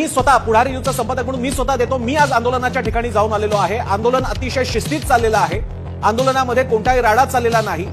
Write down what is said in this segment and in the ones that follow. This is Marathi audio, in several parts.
मी स्वतः पुढारी न्यूजचा संपादक म्हणून मी स्वतः देतो. मी आज आंदोलनाच्या ठिकाणी जाऊन आलेलो आहे. आंदोलन अतिशय शिस्तीत चाललेलं आहे. आंदोलनामध्ये कोणताही राडा चाललेला नाही.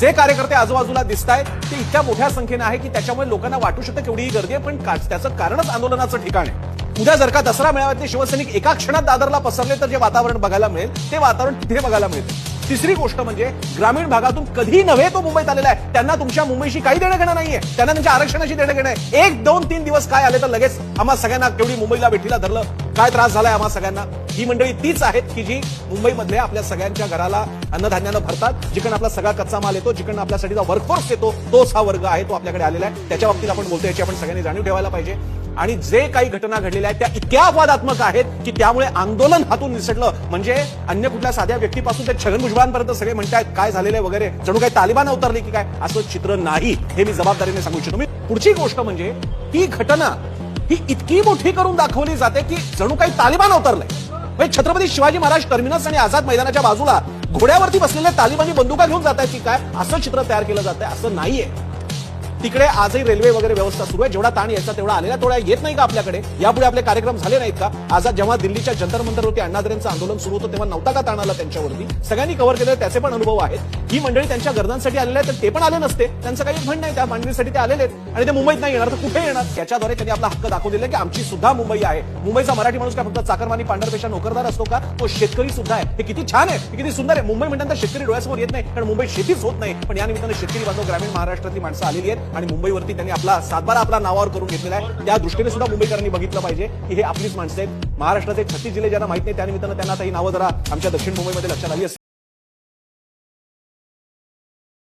जे कार्यकर्ते आजूबाजूला दिसत आहेत ते इतक्या मोठ्या संख्येने आहे की त्याच्यामुळे लोकांना वाटू शकतं केवढीही गर्दी आहे पण त्याचं कारणच आंदोलनाचं ठिकाण आहे. उद्या जर का दसरा मेळाव्यातले शिवसैनिक एका क्षणात दादरला पसरले तर जे वातावरण बघायला मिळेल ते वातावरण तिथे बघायला मिळेल. तिसरी गोष्ट म्हणजे ग्रामीण भागातून कधी नव्हे तो मुंबईत आलेला आहे. त्यांना तुमच्या मुंबईशी काही देणं घेणं नाहीये. त्यांना त्यांच्या आरक्षणाशी देणं घेणं आहे. एक दोन तीन दिवस काय आले तर लगेच आम्हाला सगळ्यांना केवढी मुंबईला भेटीला धरलं. काय त्रास झालाय आम्हा सगळ्यांना? ही मंडळी तीच आहेत की जी मुंबईमधल्या आपल्या सगळ्यांच्या घराला अन्नधान्यानं भरतात जिकडनं आपला सगळा कच्चा माल येतो जिकडनं आपल्यासाठीचा वर्कफोर्स येतो तोच हा वर्ग आहे तो आपल्याकडे आलेला आहे. त्याच्या बाबतीत आपण बोलतो याची आपण सगळ्यांनी जाणीव ठेवायला पाहिजे. आणि जे काही घटना घडलेल्या आहेत त्या इतक्या अपवादात्मक आहेत की त्यामुळे आंदोलन हातून निसटलं. म्हणजे अन्य कुठल्या साध्या व्यक्तीपासून ते छगन भुजबळांपर्यंत सगळे म्हणतायत काय झालेलं आहे वगैरे. जणू काही तालिबान अवतरले की काय? असं चित्र नाही हे मी जबाबदारीने सांगू इच्छितो. मी पुढची गोष्ट म्हणजे ही घटना ही इतकी मोठी करून दाखवली जाते की जणू काही तालिबान अवतरलंय म्हणजे छत्रपती शिवाजी महाराज टर्मिनस आणि आझाद मैदानाच्या बाजूला घोड्यावरती बसलेले तालिबानी बंदुका घेऊन जात आहेत की काय? असं चित्र तयार केलं जात आहे असं नाहीये. तिकडे आजही रेल्वे वगैरे व्यवस्था सुरू आहे. जेवढा ताण यायचा तेवढा आलेला तेवढा येत नाही का आपल्याकडे? यापुढे आपले कार्यक्रम झाले नाहीत का? आज जेव्हा दिल्लीच्या जंतर मंतरवरती अण्णादरेंचं आंदोलन सुरू होतं तेव्हा नव्हता का ताण आला त्यांच्यावरती? सगळ्यांनी कव्हर केलेले त्याचे पण अनुभव आहेत. ही मंडळी त्यांच्या गरजांसाठी आलेले आहेत तर ते पण आले नसते. त्यांचं काही म्हणणं नाही त्या मांडणीसाठी ते आलेले आहेत. आणि ते मुंबईत नाही येणार तर कुठे येणार? त्याच्याद्वारे त्यांनी आपला हक्क दाखवून दिला की आमची सुद्धा मुंबई आहे. मुंबईचा मराठी माणूस काय फक्त चाकरमानी पांढरपेशा नोकरदार असतो का? तो शेतकरी सुद्धा आहे. हे किती छान आहे हे किती सुंदर आहे. मुंबई म्हणताना शेतकरी डोळ्यासमोर येत नाही कारण मुंबईत शेतीच होत नाही. पण या निमित्ताने शेतकरी बांधव ग्रामीण महाराष्ट्रातली माणसं आलेली आहेत. आणि मुंबईवरती त्यांनी आपला सातबारा आपला नावावर करून घेतलेला आहे. त्या दृष्टीने सुद्धा मुंबईकरांनी बघितलं पाहिजे की हे आपलीच माणसं आहेत. महाराष्ट्राचे छत्तीस जिल्हे ज्यांना माहीत नाही त्यानिमित्तानं त्यांना आता ही नावं जरा आमच्या दक्षिण मुंबईमध्ये लक्षात आली